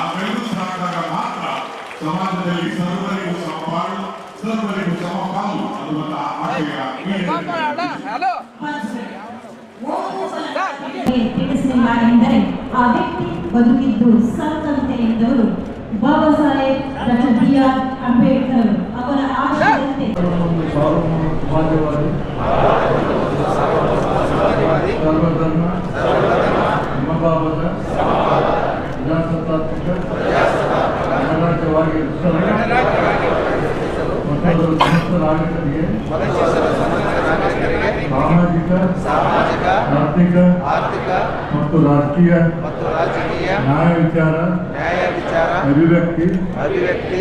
ನಾವೆಲ್ಲರೂ ಸಾಕಾಗ ಮಾತ್ರ ಸಮಾಜದಲ್ಲಿ ಸರ್ವರಿಗೂ ಸಮಪಾಲು ಸರ್ವರಿಗೂ ಸಮಪಾಲು ಅನ್ನುವಂತಹ ಆಶಯ ಈಡೇರಿದೆ. ಹಲೋ ತಿಳಿಸಲಿಲ್ಲ ಎಂದರೆ ಆ ವ್ಯಕ್ತಿ ಬದುಕಿದ್ದು ಸತ್ತಂತೆ ಎಂದವರು Baba Saheb doctor B R Ambedkar ಅವರ ಆಶಯದಂತೆ ಒಂದು ಸಾರ್ವಭೌಮವಾದಿ ಸರ್ವಧರ್ಮ ಸಾಮಾಜಿಕ ಸಾಮಾಜಿಕ ಆರ್ಥಿಕ ಆರ್ಥಿಕ ಮತ್ತು ರಾಜಕೀಯ ಮತ್ತು ರಾಜಕೀಯ ನ್ಯಾಯ ವಿಚಾರ ನ್ಯಾಯ ವಿಚಾರ ಅಭಿವ್ಯಕ್ತಿ ಅಭಿವ್ಯಕ್ತಿ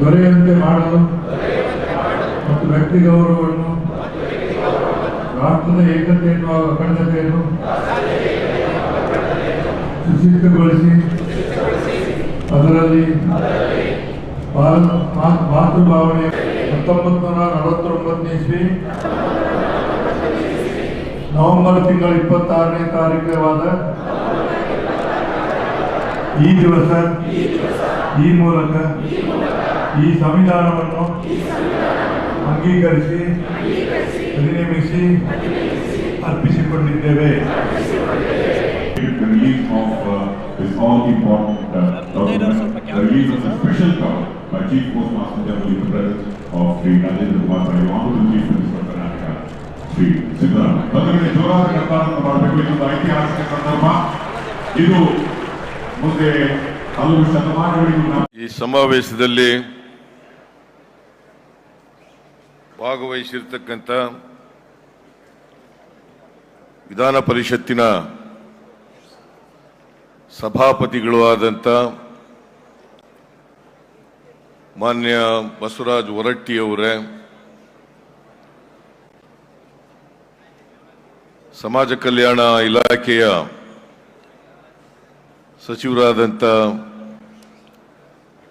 ದೊರೆಯುವಂತೆ ಮಾಡಲು ಮತ್ತು ವ್ಯಕ್ತಿ ಗೌರವವನ್ನು ರಾಷ್ಟ್ರದ ಏಕತೆಯನ್ನು ಹಾಗೂ ಅಖಂಡತೆಯನ್ನು ಸುಶಿಷ್ಟಗೊಳಿಸಿ ಅದರಲ್ಲಿ ಮಾತೃಭಾವನೆ ಹತ್ತೊಂಬತ್ತು ನೂರ ನಲವತ್ತೊಂಬತ್ತನೇ ಇಸ್ವಿ. ನವೆಂಬರ್ ತಿಂಗಳ ಇಪ್ಪತ್ತಾರನೇ ತಾರೀಕವಾದ ಈ ದಿವಸ ಈ ಮೂಲಕ ಈ ಸಂವಿಧಾನವನ್ನು ಅಂಗೀಕರಿಸಿ ಪರಿಣಮಿಸಿ ಅರ್ಪಿಸಿಕೊಂಡಿದ್ದೇವೆ. The release of uh, this all important uh, document, the release of the special cover by Chief Postmaster General in the presence of Sri Rajendra Kumar Pai, Honorable Chief Minister of Karnataka, Sri Siddharam. ಬಂಧುಗಳೇ ಜೋರಾದ ಕರ್ನಾಟಕ ಮಾಡಬೇಕು ಇದೊಂದು ಐತಿಹಾಸಿಕ ಸಂದರ್ಭ ಇದು ಮುಂದೆ ಹಲವು ಶತಮಾನಗಳಿಗೂ ಈ ಸಮಾವೇಶದಲ್ಲಿ ಭಾಗವಹಿಸಿರ್ತಕ್ಕಂಥ ವಿಧಾನ ಪರಿಷತ್ತಿನ ಸಭಾಪತಿಗಳು ಆದಂಥ ಮಾನ್ಯ ಬಸವರಾಜ್ ಹೊರಟ್ಟಿಯವರೇ ಸಮಾಜ ಕಲ್ಯಾಣ ಇಲಾಖೆಯ ಸಚಿವರಾದಂಥ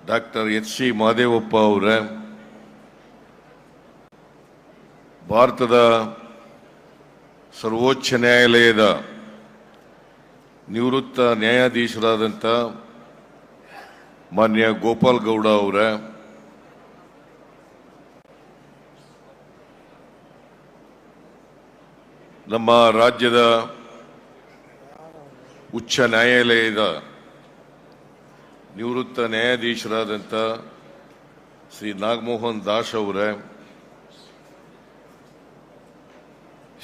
ಡಾಕ್ಟರ್ ಎಚ್ ಸಿ ಮಾದೇವಪ್ಪ ಅವರೇ, ಭಾರತದ ಸರ್ವೋಚ್ಚ ನ್ಯಾಯಾಲಯದ ನಿವೃತ್ತ ನ್ಯಾಯಾಧೀಶರಾದಂಥ ಮಾನ್ಯ ಗೋಪಾಲ್ ಗೌಡ ಅವರ. ನಮ್ಮ ರಾಜ್ಯದ ಉಚ್ಚ ನ್ಯಾಯಾಲಯದ ನಿವೃತ್ತ ನ್ಯಾಯಾಧೀಶರಾದಂಥ ಶ್ರೀ ನಾಗಮೋಹನ್ ದಾಸ್ ಅವರೇ.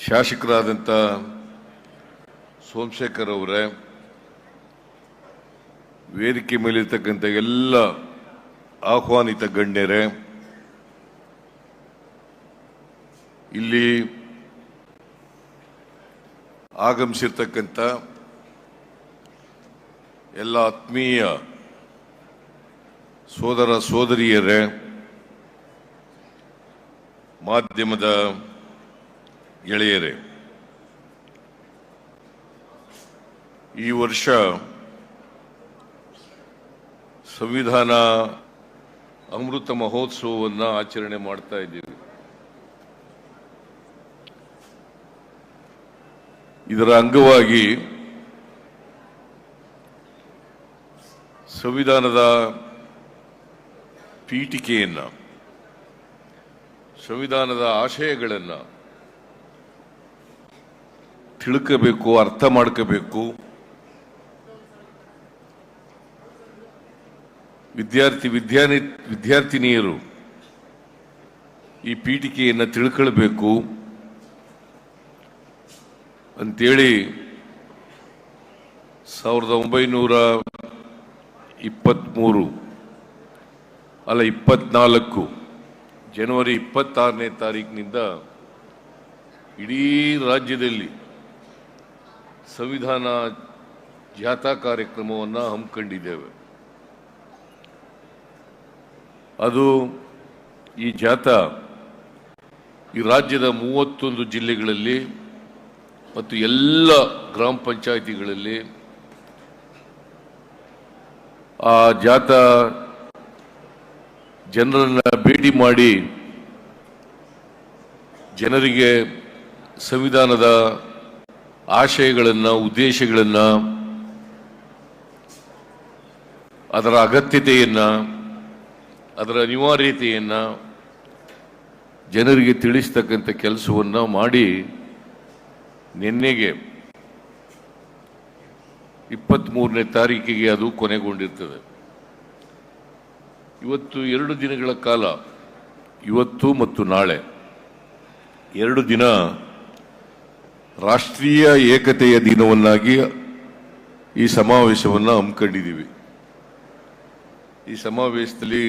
ಶಾಸಕರಾದಂಥ ಸೋಮಶೇಖರ್ ಅವರೇ, ವೇದಿಕೆ ಮೇಲಿರ್ತಕ್ಕಂಥ ಎಲ್ಲ ಆಹ್ವಾನಿತ ಗಣ್ಯರೇ, ಇಲ್ಲಿ ಆಗಮಿಸಿರ್ತಕ್ಕಂಥ ಎಲ್ಲ ಆತ್ಮೀಯ ಸೋದರ ಸೋದರಿಯರೇ, ಮಾಧ್ಯಮದ ಗೆಳೆಯರೇ ಈ ವರ್ಷ ಸಂವಿಧಾನ ಅಮೃತ ಮಹೋತ್ಸವವನ್ನು ಆಚರಣೆ ಮಾಡ್ತಾ ಇದ್ದೀವಿ. ಇದರ ಅಂಗವಾಗಿ ಸಂವಿಧಾನದ ಪೀಠಿಕೆಯನ್ನು, ಸಂವಿಧಾನದ ಆಶಯಗಳನ್ನು ತಿಳ್ಕೋಬೇಕು, ಅರ್ಥ ಮಾಡ್ಕೋಬೇಕು. ವಿದ್ಯಾರ್ಥಿ ವಿದ್ಯಾನಿ ವಿದ್ಯಾರ್ಥಿನಿಯರು ಈ ಪೀಠಿಕೆಯನ್ನು ತಿಳ್ಕೊಳ್ಬೇಕು ಅಂತೇಳಿ ಸಾವಿರದ ಒಂಬೈನೂರ ಇಪ್ಪತ್ತ್ಮೂರು ಅಲ್ಲ ಇಪ್ಪತ್ನಾಲ್ಕು, ಜನವರಿ ಇಪ್ಪತ್ತಾರನೇ ತಾರೀಕಿನಿಂದ ಇಡೀ ರಾಜ್ಯದಲ್ಲಿ ಸಂವಿಧಾನ ಜಾಥಾ ಕಾರ್ಯಕ್ರಮವನ್ನು ಹಮ್ಮಿಕೊಂಡಿದ್ದೇವೆ. ಅದು ಈ ಜಾಥಾ ಈ ರಾಜ್ಯದ ಮೂವತ್ತೊಂದು ಜಿಲ್ಲೆಗಳಲ್ಲಿ ಮತ್ತು ಎಲ್ಲ ಗ್ರಾಮ ಪಂಚಾಯಿತಿಗಳಲ್ಲಿ ಆ ಜಾಥಾ ಜನರನ್ನ ಭೇಟಿ ಮಾಡಿ ಜನರಿಗೆ ಸಂವಿಧಾನದ ಆಶಯಗಳನ್ನು, ಉದ್ದೇಶಗಳನ್ನು, ಅದರ ಅಗತ್ಯತೆಯನ್ನು ಅದರ ಅನಿವಾರ್ಯತೆಯನ್ನು ಜನರಿಗೆ ತಿಳಿಸ್ತಕ್ಕಂಥ ಕೆಲಸವನ್ನು ಮಾಡಿ ನಿನ್ನೆಗೆ ಇಪ್ಪತ್ತ್ಮೂರನೇ ತಾರೀಕಿಗೆ ಅದು ಕೊನೆಗೊಂಡಿರ್ತದೆ. ಇವತ್ತು ಎರಡು ದಿನಗಳ ಕಾಲ, ಇವತ್ತು ಮತ್ತು ನಾಳೆ, ಎರಡು ದಿನ ರಾಷ್ಟ್ರೀಯ ಏಕತೆಯ ದಿನವನ್ನಾಗಿ ಈ ಸಮಾವೇಶವನ್ನು ಹಮ್ಮಿಕೊಂಡಿದ್ದೀವಿ. ಈ ಸಮಾವೇಶದಲ್ಲಿ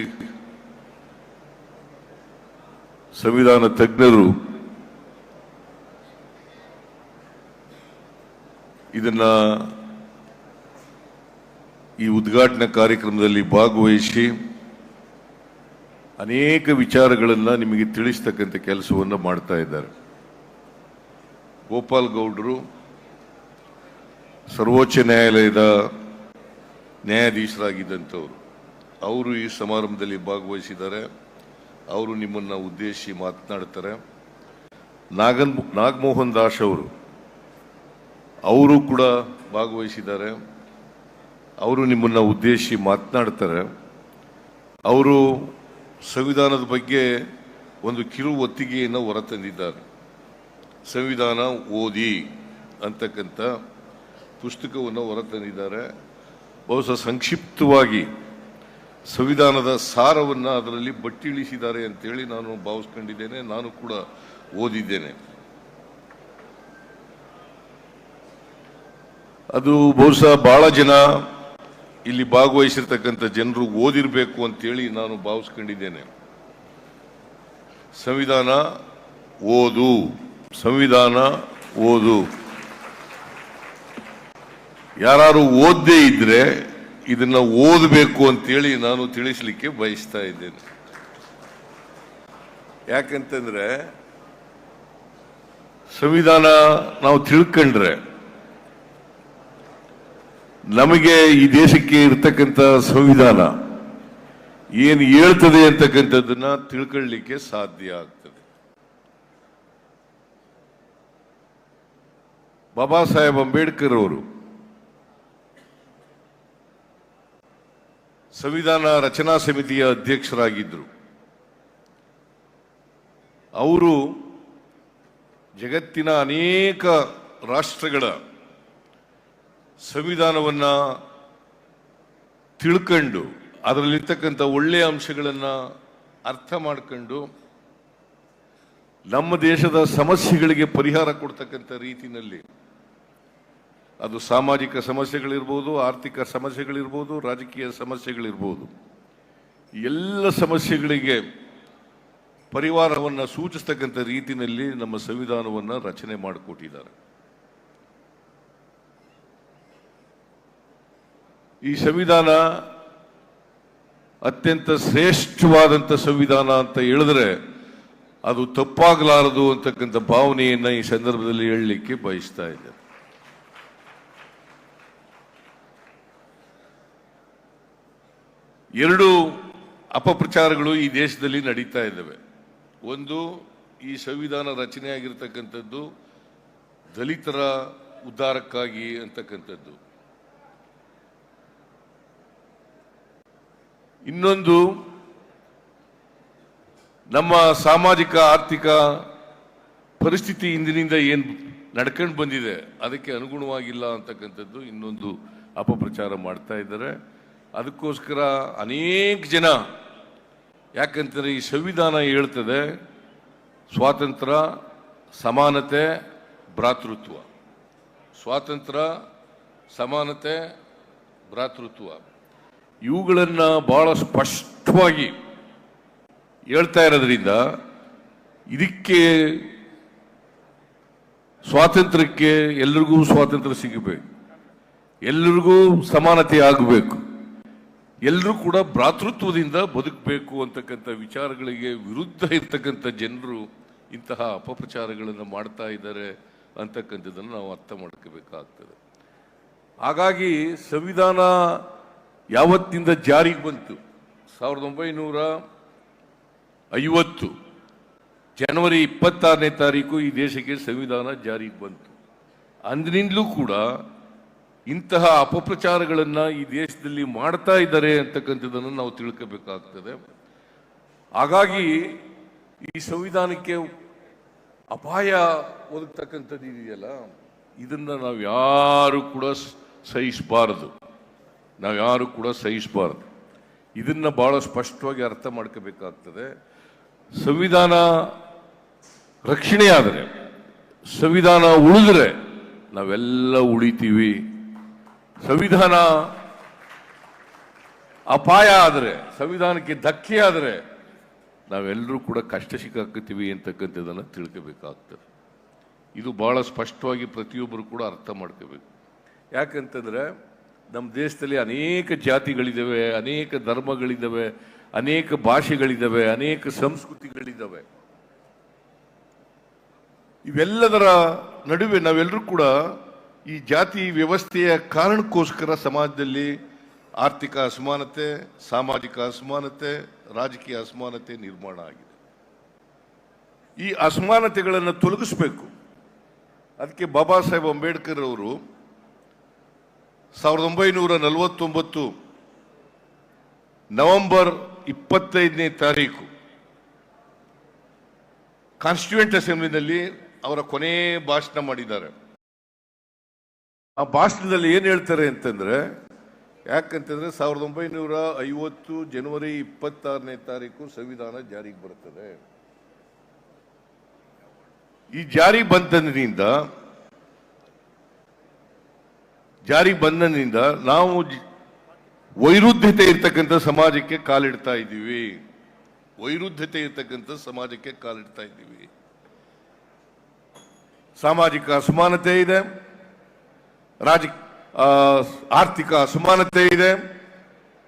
ಸಂವಿಧಾನ ತಜ್ಞರು ಇದನ್ನ ಈ ಉದ್ಘಾಟನಾ ಕಾರ್ಯಕ್ರಮದಲ್ಲಿ ಭಾಗವಹಿಸಿ ಅನೇಕ ವಿಚಾರಗಳನ್ನು ನಿಮಗೆ ತಿಳಿಸ್ತಕ್ಕಂಥ ಕೆಲಸವನ್ನು ಮಾಡ್ತಾ ಇದ್ದಾರೆ. ಗೋಪಾಲ್ ಗೌಡರು ಸರ್ವೋಚ್ಚ ನ್ಯಾಯಾಲಯದ ನ್ಯಾಯಾಧೀಶರಾಗಿದ್ದಂಥವ್ರು. ಅವರು ಈ ಸಮಾರಂಭದಲ್ಲಿ ಭಾಗವಹಿಸಿದ್ದಾರೆ. ಅವರು ನಿಮ್ಮನ್ನು ಉದ್ದೇಶಿ ಮಾತನಾಡ್ತಾರೆ. ನಾಗನ್ ನಾಗಮೋಹನ್ ದಾಸ್ ಅವರು. ಅವರು ಕೂಡ ಭಾಗವಹಿಸಿದ್ದಾರೆ. ಅವರು ನಿಮ್ಮನ್ನು ಉದ್ದೇಶಿ ಮಾತನಾಡ್ತಾರೆ. ಅವರು ಸಂವಿಧಾನದ ಬಗ್ಗೆ ಒಂದು ಕಿರು ಒತ್ತಿಗೆಯನ್ನು ಹೊರತಂದಿದ್ದಾರೆ. ಸಂವಿಧಾನ ಓದಿ ಅಂತಕ್ಕಂಥ ಪುಸ್ತಕವನ್ನು ಹೊರತಂದಿದ್ದಾರೆ. ಬಹುಶಃ ಸಂಕ್ಷಿಪ್ತವಾಗಿ ಸಂವಿಧಾನದ ಸಾರವನ್ನು ಅದರಲ್ಲಿ ಬಟ್ಟಿಳಿಸಿದ್ದಾರೆ ಅಂತೇಳಿ ನಾನು ಭಾವಿಸ್ಕೊಂಡಿದ್ದೇನೆ, ನಾನು ಕೂಡ ಓದಿದ್ದೇನೆ. ಅದು ಬಹುಶಃ ಬಹಳ ಜನ ಇಲ್ಲಿ ಭಾಗವಹಿಸಿರ್ತಕ್ಕಂಥ ಜನರು ಓದಿರಬೇಕು ಅಂತೇಳಿ ನಾನು ಭಾವಿಸ್ಕೊಂಡಿದ್ದೇನೆ. ಸಂವಿಧಾನ ಓದು ಸಂವಿಧಾನ ಓದು. ಯಾರು ಓದದೇ ಇದ್ರೆ ಇದನ್ನ ಓದಬೇಕು ಅಂತೇಳಿ ನಾನು ತಿಳಿಸ್ಲಿಕ್ಕೆ ಬಯಸ್ತಾ ಇದ್ದೇನೆ. ಯಾಕಂತಂದ್ರೆ, ಸಂವಿಧಾನ ನಾವು ತಿಳ್ಕೊಂಡ್ರೆ, ನಮಗೆ ಈ ದೇಶಕ್ಕೆ ಇರ್ತಕ್ಕಂಥ ಸಂವಿಧಾನ ಏನು ಹೇಳ್ತದೆ ಅಂತಕ್ಕಂಥದ್ದನ್ನ ತಿಳ್ಕೊಳ್ಳಿಕ್ಕೆ ಸಾಧ್ಯ ಆಗ್ತದೆ. ಬಾಬಾ ಸಾಹೇಬ್ ಅಂಬೇಡ್ಕರ್ ಅವರು ಸಂವಿಧಾನ ರಚನಾ ಸಮಿತಿಯ ಅಧ್ಯಕ್ಷರಾಗಿದ್ದರು. ಅವರು ಜಗತ್ತಿನ ಅನೇಕ ರಾಷ್ಟ್ರಗಳ ಸಂವಿಧಾನವನ್ನ ತಿಳ್ಕೊಂಡು, ಅದರಲ್ಲಿರ್ತಕ್ಕಂಥ ಒಳ್ಳೆಯ ಅಂಶಗಳನ್ನು ಅರ್ಥ ಮಾಡ್ಕೊಂಡು, ನಮ್ಮ ದೇಶದ ಸಮಸ್ಯೆಗಳಿಗೆ ಪರಿಹಾರ ಕೊಡ್ತಕ್ಕಂಥ ರೀತಿಯಲ್ಲಿ ಅದು ಸಾಮಾಜಿಕ ಸಮಸ್ಯೆಗಳಿರ್ಬೋದು, ಆರ್ಥಿಕ ಸಮಸ್ಯೆಗಳಿರ್ಬೋದು, ರಾಜಕೀಯ ಸಮಸ್ಯೆಗಳಿರ್ಬೋದು. ಎಲ್ಲ ಸಮಸ್ಯೆಗಳಿಗೆ ಪರಿವಾರವನ್ನು ಸೂಚಿಸ್ತಕ್ಕಂಥ ರೀತಿಯಲ್ಲಿ ನಮ್ಮ ಸಂವಿಧಾನವನ್ನು ರಚನೆ ಮಾಡಿಕೊಟ್ಟಿದ್ದಾರೆ. ಈ ಸಂವಿಧಾನ ಅತ್ಯಂತ ಶ್ರೇಷ್ಠವಾದಂಥ ಸಂವಿಧಾನ ಅಂತ ಹೇಳಿದ್ರೆ ಅದು ತಪ್ಪಾಗಲಾರದು ಅಂತಕ್ಕಂಥ ಭಾವನೆಯನ್ನು ಈ ಸಂದರ್ಭದಲ್ಲಿ ಹೇಳಲಿಕ್ಕೆ ಬಯಸ್ತಾ ಇದ್ದೇನೆ. ಎರಡು ಅಪಪ್ರಚಾರಗಳು ಈ ದೇಶದಲ್ಲಿ ನಡೀತಾ ಇದ್ದಾವೆ. ಒಂದು ಈ ಸಂವಿಧಾನ ರಚನೆಯಾಗಿರ್ತಕ್ಕಂಥದ್ದು ದಲಿತರ ಉದ್ಧಾರಕ್ಕಾಗಿ ಅಂತಕ್ಕಂಥದ್ದು. ಇನ್ನೊಂದು ನಮ್ಮ ಸಾಮಾಜಿಕ, ಆರ್ಥಿಕ ಪರಿಸ್ಥಿತಿ ಇಂದಿನಿಂದ ಏನು ನಡ್ಕೊಂಡು ಬಂದಿದೆ ಅದಕ್ಕೆ ಅನುಗುಣವಾಗಿಲ್ಲ ಅಂತಕ್ಕಂಥದ್ದು ಇನ್ನೊಂದು ಅಪಪ್ರಚಾರ ಮಾಡ್ತಾ ಇದ್ದಾರೆ. ಅದಕ್ಕೋಸ್ಕರ ಅನೇಕ ಜನ, ಯಾಕಂತಂದರೆ ಈ ಸಂವಿಧಾನ ಹೇಳ್ತದೆ ಸ್ವಾತಂತ್ರ್ಯ, ಸಮಾನತೆ, ಭ್ರಾತೃತ್ವ. ಸ್ವಾತಂತ್ರ್ಯ, ಸಮಾನತೆ, ಭ್ರಾತೃತ್ವ. ಇವುಗಳನ್ನು ಭಾಳ ಸ್ಪಷ್ಟವಾಗಿ ಹೇಳ್ತಾ ಇರೋದ್ರಿಂದ ಇದಕ್ಕೆ ಸ್ವಾತಂತ್ರ್ಯಕ್ಕೆ ಎಲ್ರಿಗೂ ಸ್ವಾತಂತ್ರ್ಯ ಸಿಗಬೇಕು. ಎಲ್ಲರಿಗೂ ಸಮಾನತೆ ಆಗಬೇಕು. ಎಲ್ಲರೂ ಕೂಡ ಭ್ರಾತೃತ್ವದಿಂದ ಬದುಕಬೇಕು ಅಂತಕ್ಕಂಥ ವಿಚಾರಗಳಿಗೆ ವಿರುದ್ಧ ಇರ್ತಕ್ಕಂಥ ಜನರು ಇಂತಹ ಅಪಪ್ರಚಾರಗಳನ್ನು ಮಾಡ್ತಾ ಇದ್ದಾರೆ ಅಂತಕ್ಕಂಥದ್ದನ್ನು ನಾವು ಅರ್ಥ ಮಾಡ್ಕೋಬೇಕಾಗ್ತದೆ. ಹಾಗಾಗಿ ಸಂವಿಧಾನ ಯಾವತ್ತಿಂದ ಜಾರಿಗೆ ಬಂತು? ಸಾವಿರದ ಒಂಬೈನೂರ ಐವತ್ತು. ಜನವರಿ ಇಪ್ಪತ್ತಾರನೇ ತಾರೀಕು ಈ ದೇಶಕ್ಕೆ ಸಂವಿಧಾನ ಜಾರಿಗೆ ಬಂತು. ಅಂದಿನಿಂದಲೂ ಕೂಡ ಇಂತಹ ಅಪಪ್ರಚಾರಗಳನ್ನು ಈ ದೇಶದಲ್ಲಿ ಮಾಡ್ತಾ ಇದ್ದಾರೆ ಅಂತಕ್ಕಂಥದ್ದನ್ನು ನಾವು ತಿಳ್ಕೋಬೇಕಾಗ್ತದೆ. ಹಾಗಾಗಿ ಈ ಸಂವಿಧಾನಕ್ಕೆ ಅಪಾಯ ಒದಗ್ತಕ್ಕಂಥದ್ದು ಇದೆಯಲ್ಲ, ಇದನ್ನ ನಾವು ಯಾರು ಕೂಡ ಸಹಿಸಬಾರದು. ನಾವು ಯಾರು ಕೂಡ ಸಹಿಸಬಾರದು. ಇದನ್ನ ಬಹಳ ಸ್ಪಷ್ಟವಾಗಿ ಅರ್ಥ ಮಾಡ್ಕೋಬೇಕಾಗ್ತದೆ. ಸಂವಿಧಾನ ರಕ್ಷಣೆ ಆದರೆ ಸಂವಿಧಾನ ಉಳಿದ್ರೆ ನಾವೆಲ್ಲ ಉಳಿತೀವಿ. ಸಂವಿಧಾನ ಅಪಾಯ ಆದರೆ, ಸಂವಿಧಾನಕ್ಕೆ ಧಕ್ಕೆ ಆದರೆ ನಾವೆಲ್ಲರೂ ಕೂಡ ಕಷ್ಟ ಸಿಕ್ಕಾಕತ್ತೀವಿ ಅಂತಕ್ಕಂಥದ್ದನ್ನು ತಿಳ್ಕೋಬೇಕಾಗ್ತದೆ. ಇದು ಬಹಳ ಸ್ಪಷ್ಟವಾಗಿ ಪ್ರತಿಯೊಬ್ಬರು ಕೂಡ ಅರ್ಥ ಮಾಡ್ಕೋಬೇಕು. ಯಾಕಂತಂದರೆ ನಮ್ಮ ದೇಶದಲ್ಲಿ ಅನೇಕ ಜಾತಿಗಳಿದ್ದಾವೆ ಅನೇಕ ಧರ್ಮಗಳಿದ್ದಾವೆ ಅನೇಕ ಭಾಷೆಗಳಿದ್ದಾವೆ ಅನೇಕ ಸಂಸ್ಕೃತಿಗಳಿದ್ದಾವೆ ಇವೆಲ್ಲದರ ನಡುವೆ ನಾವೆಲ್ಲರೂ ಕೂಡ ಈ ಜಾತಿ ವ್ಯವಸ್ಥೆಯ ಕಾರಣಕ್ಕೋಸ್ಕರ ಸಮಾಜದಲ್ಲಿ ಆರ್ಥಿಕ ಅಸಮಾನತೆ, ಸಾಮಾಜಿಕ ಅಸಮಾನತೆ, ರಾಜಕೀಯ ಅಸಮಾನತೆ ನಿರ್ಮಾಣ ಆಗಿದೆ. ಈ ಅಸಮಾನತೆಗಳನ್ನು ತೊಲಗಿಸಬೇಕು. ಅದಕ್ಕೆ ಬಾಬಾ ಸಾಹೇಬ್ ಅಂಬೇಡ್ಕರ್ ಅವರು ಸಾವಿರದ ಒಂಬೈನೂರ ನಲವತ್ತೊಂಬತ್ತು ನವೆಂಬರ್ ಇಪ್ಪತ್ತೈದನೇ ತಾರೀಕು ಕಾನ್ಸ್ಟಿಟ್ಯೂಂಟ್ ಅಸೆಂಬ್ಲಿನಲ್ಲಿ ಅವರ ಕೊನೆ ಭಾಷಣ ಮಾಡಿದ್ದಾರೆ. ಆ ಭಾಷಣದಲ್ಲಿ ಏನ್ ಹೇಳ್ತಾರೆ ಅಂತಂದ್ರೆ, ಯಾಕಂತಂದ್ರೆ ಸಾವಿರದ ಒಂಬೈನೂರ ಐವತ್ತು ಜನವರಿ ಇಪ್ಪತ್ತಾರನೇ ತಾರೀಕು ಸಂವಿಧಾನ ಜಾರಿಗೆ ಬರುತ್ತದೆ. ಈ ಜಾರಿ ಬಂದನಿಂದ ಜಾರಿ ಬಂದನಿಂದ ನಾವು ವೈರುಧ್ಯತೆ ಇರ್ತಕ್ಕಂಥ ಸಮಾಜಕ್ಕೆ ಕಾಲಿಡ್ತಾ ಇದ್ದೀವಿ. ವೈರುಧ್ಯತೆ ಇರ್ತಕ್ಕಂಥ ಸಮಾಜಕ್ಕೆ ಕಾಲಿಡ್ತಾ ಇದ್ದೀವಿ. ಸಾಮಾಜಿಕ ಅಸಮಾನತೆ ಇದೆ. ರಾಜ ಆರ್ಥಿಕ ಅಸಮಾನತೆ ಇದೆ.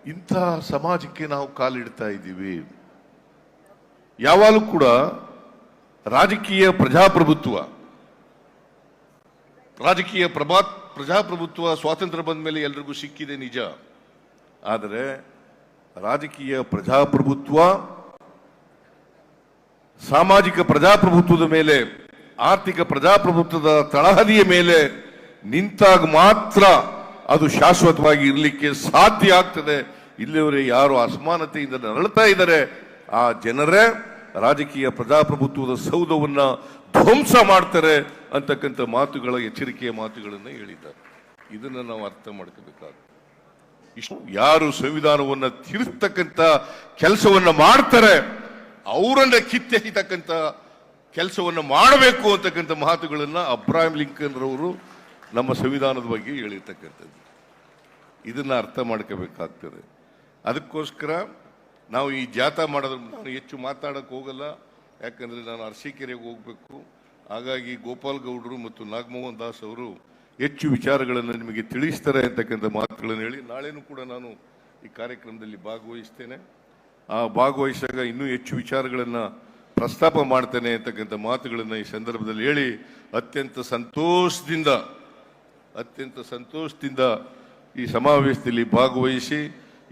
ಇಂಥ ಸಮಾಜಕ್ಕೆ ನಾವು ಕಾಲಿಡ್ತಾ ಇದ್ದೀವಿ. ಯಾವಾಗಲೂ ಕೂಡ ರಾಜಕೀಯ ಪ್ರಜಾಪ್ರಭುತ್ವ, ರಾಜಕೀಯ ಪ್ರಭಾ, ಪ್ರಜಾಪ್ರಭುತ್ವ ಸ್ವಾತಂತ್ರ್ಯ ಬಂದ ಮೇಲೆ ಎಲ್ರಿಗೂ ಸಿಕ್ಕಿದೆ ನಿಜ. ಆದರೆ ರಾಜಕೀಯ ಪ್ರಜಾಪ್ರಭುತ್ವ, ಸಾಮಾಜಿಕ ಪ್ರಜಾಪ್ರಭುತ್ವದ ಮೇಲೆ, ಆರ್ಥಿಕ ಪ್ರಜಾಪ್ರಭುತ್ವದ ತಳಹದಿಯ ಮೇಲೆ ನಿಂತಾಗ ಮಾತ್ರ ಅದು ಶಾಶ್ವತವಾಗಿ ಇರಲಿಕ್ಕೆ ಸಾಧ್ಯ ಆಗ್ತದೆ. ಇಲ್ಲಿವರೆ ಯಾರು ಅಸಮಾನತೆಯಿಂದ ನರಳ್ತಾ ಇದ್ದಾರೆ, ಆ ಜನರೇ ರಾಜಕೀಯ ಪ್ರಜಾಪ್ರಭುತ್ವದ ಸೌಧವನ್ನ ಧ್ವಂಸ ಮಾಡ್ತಾರೆ ಅಂತಕ್ಕಂಥ ಮಾತುಗಳ ಎಚ್ಚರಿಕೆಯ ಮಾತುಗಳನ್ನು ಹೇಳಿದ್ದಾರೆ. ಇದನ್ನು ನಾವು ಅರ್ಥ ಮಾಡ್ಕೋಬೇಕಾಗುತ್ತೆ. ಇಷ್ಟು ಯಾರು ಸಂವಿಧಾನವನ್ನು ತಿರುಸ್ತಕ್ಕಂಥ ಕೆಲಸವನ್ನ ಮಾಡ್ತಾರೆ ಅವರನ್ನ ಕಿತ್ತೆಹಿತಕ್ಕಂಥ ಕೆಲಸವನ್ನು ಮಾಡಬೇಕು ಅಂತಕ್ಕಂಥ ಮಾತುಗಳನ್ನು ಅಬ್ರಾಹಿಂ ಲಿಂಕನ್ ರವರು ನಮ್ಮ ಸಂವಿಧಾನದ ಬಗ್ಗೆ ಹೇಳಿರ್ತಕ್ಕಂಥದ್ದು. ಇದನ್ನು ಅರ್ಥ ಮಾಡ್ಕೋಬೇಕಾಗ್ತದೆ. ಅದಕ್ಕೋಸ್ಕರ ನಾವು ಈ ಜಾಥಾ ಮಾಡೋದ್ರ ನಾನು ಹೆಚ್ಚು ಮಾತಾಡೋಕೆ ಹೋಗಲ್ಲ. ಯಾಕಂದರೆ ನಾನು ಅರಸೀಕೆರೆಗೆ ಹೋಗಬೇಕು. ಹಾಗಾಗಿ ಗೋಪಾಲ್ ಗೌಡರು ಮತ್ತು ನಾಗಮೋಹನ್ ದಾಸ್ ಅವರು ಹೆಚ್ಚು ವಿಚಾರಗಳನ್ನು ನಿಮಗೆ ತಿಳಿಸ್ತಾರೆ ಅಂತಕ್ಕಂಥ ಮಾತುಗಳನ್ನು ಹೇಳಿ ನಾಳೆನೂ ಕೂಡ ನಾನು ಈ ಕಾರ್ಯಕ್ರಮದಲ್ಲಿ ಭಾಗವಹಿಸ್ತೇನೆ. ಆ ಭಾಗವಹಿಸಿದಾಗ ಇನ್ನೂ ಹೆಚ್ಚು ವಿಚಾರಗಳನ್ನು ಪ್ರಸ್ತಾಪ ಮಾಡ್ತೇನೆ ಅಂತಕ್ಕಂಥ ಮಾತುಗಳನ್ನು ಈ ಸಂದರ್ಭದಲ್ಲಿ ಹೇಳಿ ಅತ್ಯಂತ ಸಂತೋಷದಿಂದ ಅತ್ಯಂತ ಸಂತೋಷದಿಂದ ಈ ಸಮಾವೇಶದಲ್ಲಿ ಭಾಗವಹಿಸಿ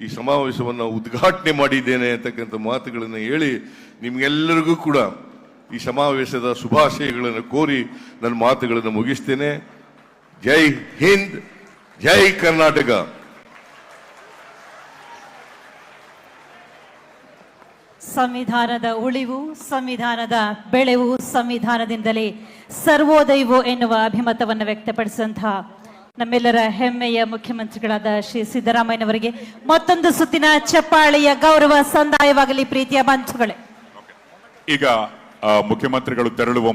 ಈ ಸಮಾವೇಶವನ್ನು ಉದ್ಘಾಟನೆ ಮಾಡಿದ್ದೇನೆ ಅಂತಕ್ಕಂಥ ಮಾತುಗಳನ್ನು ಹೇಳಿ ನಿಮಗೆಲ್ಲರಿಗೂ ಕೂಡ ಈ ಸಮಾವೇಶದ ಶುಭಾಶಯಗಳನ್ನು ಕೋರಿ ನನ್ನ ಮಾತುಗಳನ್ನು ಮುಗಿಸ್ತೇನೆ. ಜೈ ಹಿಂದ್, ಜೈ ಕರ್ನಾಟಕ. ಸಂವಿಧಾನದ ಉಳಿವು, ಸಂವಿಧಾನದ ಬೆಳೆವು, ಸಂವಿಧಾನದಿಂದಲೇ ಸರ್ವೋದಯವು ಎನ್ನುವ ಅಭಿಮತವನ್ನು ವ್ಯಕ್ತಪಡಿಸಿದಂತಹ ನಮ್ಮೆಲ್ಲರ ಹೆಮ್ಮೆಯ ಮುಖ್ಯಮಂತ್ರಿಗಳಾದ ಶ್ರೀ ಸಿದ್ದರಾಮಯ್ಯನವರಿಗೆ ಮತ್ತೊಂದು ಸುತ್ತಿನ ಚಪ್ಪಾಳೆಯ ಗೌರವ ಸಂದಾಯವಾಗಲಿ ಪ್ರೀತಿಯ ಬಂಧುಗಳೇ. ಈಗ ಮುಖ್ಯಮಂತ್ರಿಗಳು ತೆರಳುವ